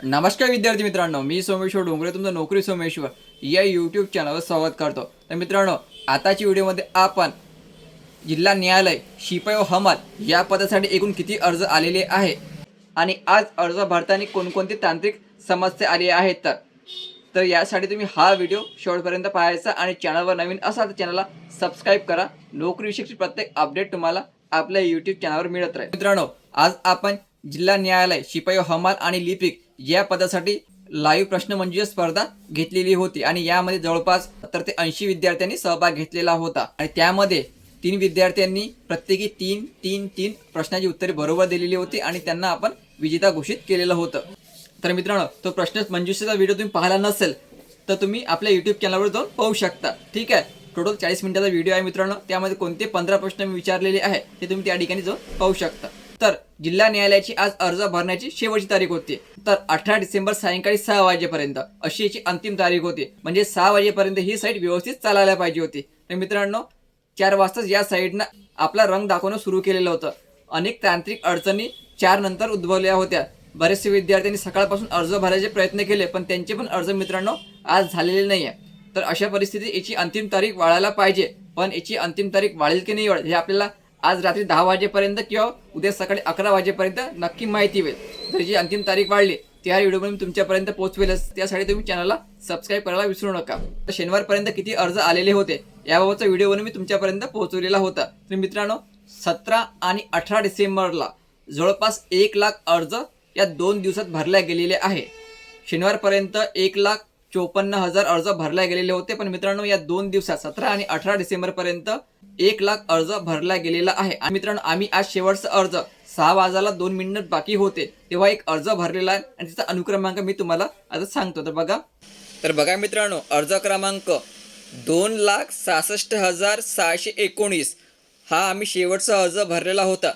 नमस्कार विद्यार्थी मित्रांनो मी सोमेश्वर डोंगरे तुमचं नोकरी सोमेश्वर. या यूट्यूब चॅनलवर स्वागत करतो. तर मित्रांनो आताच्या व्हिडिओमध्ये आपण जिल्हा न्यायालय शिपाई व हमाल या पदासाठी एकूण किती अर्ज आलेले आहे? आणि आज अर्ज भरताना कोणकोणती तांत्रिक समस्या आली आहेत तर तर यासाठी तुम्ही हा व्हिडिओ शेवटपर्यंत पाहायचा आणि चॅनलवर नवीन असाल तर चॅनलला सबस्क्राईब करा. नोकरीविषयीची प्रत्येक अपडेट तुम्हाला आपल्या यूट्यूब चॅनलवर मिळत राहील. मित्रांनो आज आपण जिल्हा न्यायालय शिपाई हमाल आणि लिपिक या पदासाठी लाईव्ह प्रश्नमंजुषा म्हणजे स्पर्धा घेतलेली होती आणि यामध्ये जवळपास तर ते ऐंशी विद्यार्थ्यांनी सहभाग घेतलेला होता. आणि त्यामध्ये तीन विद्यार्थ्यांनी प्रत्येकी तीन तीन तीन प्रश्नाची उत्तरे बरोबर दिलेली होती आणि त्यांना आपण विजेता घोषित केलेलं होतं. तर मित्रांनो तो प्रश्न मंजुषेचा व्हिडिओ तुम्ही पाहिला नसेल तर तुम्ही आपल्या युट्यूब चॅनलवर जाऊन पाहू शकता. ठीक आहे? टोटल चाळीस मिनिटाचा व्हिडिओ आहे मित्रांनो. त्यामध्ये कोणते पंधरा प्रश्न मी विचारलेले आहे ते तुम्ही त्या ठिकाणी जाऊन पाहू शकता. तर जिल्हा न्यायालयाची आज अर्ज भरण्याची शेवटची तारीख होती. तर अठरा डिसेंबर सायंकाळी सहा वाजेपर्यंत. अशी याची अंतिम तारीख होती. म्हणजे सहा वाजेपर्यंत ही साईट व्यवस्थित चालायला पाहिजे होती. तर मित्रांनो चार वाजताच या साईडनं आपला रंग दाखवणं सुरू केलेलं होतं. अनेक तांत्रिक अडचणी चार नंतर उद्भवल्या होत्या. बरेचसे विद्यार्थ्यांनी सकाळपासून अर्ज भरायचे प्रयत्न केले पण त्यांचे पण अर्ज मित्रांनो आज झालेले नाही आहे तर अशा परिस्थितीत याची अंतिम तारीख वाढायला पाहिजे. पण याची अंतिम तारीख वाढेल की नाही वाढेल हे आपल्याला आज रात्री दहा वाजेपर्यंत किंवा उद्या सकाळी अकरा वाजेपर्यंत नक्की माहिती होईल. जर जी अंतिम तारीख वाढली त्या व्हिडिओ मी तुमच्यापर्यंत पोहोचवेलच त्यासाठी तुम्ही चॅनलला सबस्क्राईब करायला विसरू नका. तर शनिवारपर्यंत किती अर्ज आलेले होते याबाबतचा व्हिडिओ मी तुमच्यापर्यंत पोहोचवलेला होता. तर मित्रांनो सतरा आणि अठरा डिसेंबरला जवळपास एक लाख अर्ज या दोन दिवसात भरल्या गेलेले आहे. शनिवारपर्यंत एक लाख चोपन्न हजार अर्ज भरल्या गेलेले होते. पण मित्रांनो या दोन दिवसात सतरा आणि अठरा डिसेंबरपर्यंत एक लाख अर्ज भरला गेलेला आहे. आणि मित्रांनो आम्ही आज शेवटचा अर्ज सहा वाजायला दोन मिनिट बाकी होते तेव्हा एक अर्ज भरलेला आहे आणि त्याचा अनुक्रमांक मी तुम्हाला आता सांगतो. तर बघा. तर बघा मित्रांनो अर्ज क्रमांक दोन लाख सहासष्ट हजार सहाशे एकोणीस. हा आम्ही शेवटचा अर्ज भरलेला होता.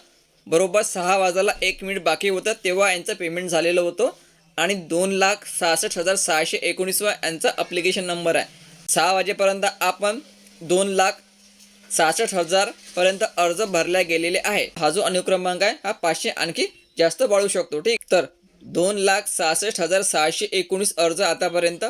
बरोबर सहा वाजायला एक मिनिट बाकी होतं तेव्हा यांचं पेमेंट झालेलं होतं. आणि दोन लाख सहासष्ट हजार सहाशे एकोणीसवा यांचा अप्लिकेशन नंबर आहे. सहा वाजेपर्यंत आपण दोन लाख सहासष्ट हजारपर्यंत अर्ज भरल्या गेलेले आहे. हा जो अनुक्रमांक आहे. हा पाचशे आणखी जास्त वाढू शकतो. ठीक. तर दोन लाख सहासष्ट हजार सहाशे एकोणीस अर्ज आतापर्यंत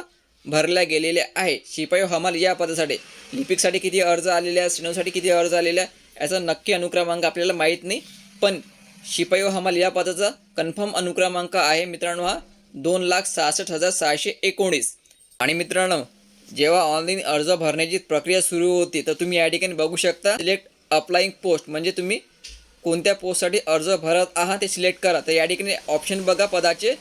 भरल्या गेलेले आहे. शिपाई हमाल या पदासाठी लिपिकसाठी किती अर्ज आलेले आहे सिनोसाठी किती अर्ज आलेले आहे याचा नक्की अनुक्रमांक आपल्याला माहीत नाही. पण शिपाई हमाल या पदाचा कन्फर्म अनुक्रमांक आहे मित्रांनो हा दोन लाख सहासष्ट हजार सहाशे एकोणीस. आणि मित्रांनो जेव्हा ऑनलाईन अर्ज भरण्याची प्रक्रिया सुरू होती तर तुम्ही या ठिकाणी बघू शकता सिलेक्ट अप्लाईंग पोस्ट म्हणजे तुम्ही कोणत्या पोस्टसाठी अर्ज भरत आहात ते सिलेक्ट करा. तर या ठिकाणी ऑप्शन बघा पदाचे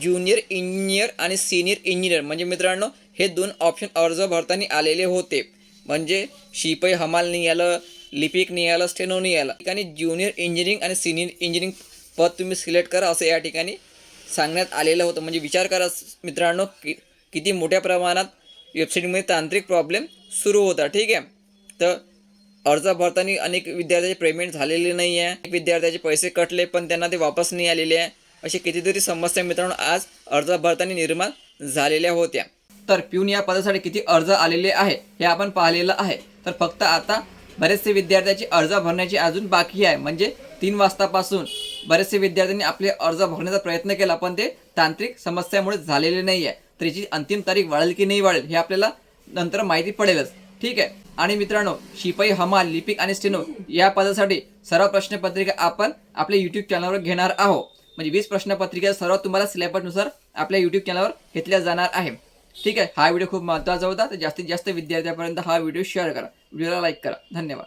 ज्युनियर इंजिनियर आणि सिनियर इंजिनियर म्हणजे मित्रांनो हे दोन ऑप्शन अर्ज भरताना आलेले होते. म्हणजे शिपई हमाल नाही आलं लिपिक नाही आलं स्टेनो नाही आलं. ठिकाणी ज्युनियर इंजिनिअरिंग आणि सिनियर इंजिनिअरिंग पद तुम्ही सिलेक्ट करा असं या ठिकाणी सांगण्यात आलेलं होतं. म्हणजे विचार करा मित्रांनो कि किती मोठ्या प्रमाणात वेबसाईटमध्ये तांत्रिक प्रॉब्लेम सुरू होता ठीक आहे? तर अर्ज भरताना अनेक विद्यार्थ्याचे पेमेंट झालेले नाही आहे विद्यार्थ्याचे पैसे कटले पण त्यांना ते वापस नाही आलेले आहे. असे कितीतरी समस्या मित्रांनो आज अर्ज भरताना निर्माण झालेल्या होत्या. तर पिऊन या पदासाठी किती अर्ज आलेले आहे हे आपण पाहिलेलं आहे. तर फक्त आता बरेचसे विद्यार्थ्याचे अर्ज भरण्याची अजून बाकी आहे. म्हणजे तीन वाजतापासून बरेचसे विद्यार्थ्यांनी आपले अर्ज भरण्याचा प्रयत्न केला पण ते तांत्रिक समस्यामुळे झालेले नाही आहे त्याची अंतिम तारीख वाढेल की नाही वाढेल हे आपल्याला नंतर माहिती पडेलच. ठीक आहे? आणि मित्रांनो शिपाई हमाल लिपिक आणि स्टेनो या पदासाठी सर्व प्रश्नपत्रिका आपण आपल्या युट्यूब चॅनलवर घेणार आहोत. म्हणजे वीस प्रश्नपत्रिका सर्व तुम्हाला सिलेबसनुसार आपल्या युट्यूब चॅनलवर घेतल्या जाणार आहे. ठीक आहे? हा व्हिडिओ खूप महत्त्वाचा होता. तर जास्तीत जास्त विद्यार्थ्यांपर्यंत हा व्हिडिओ शेअर करा. व्हिडिओला लाईक करा. धन्यवाद.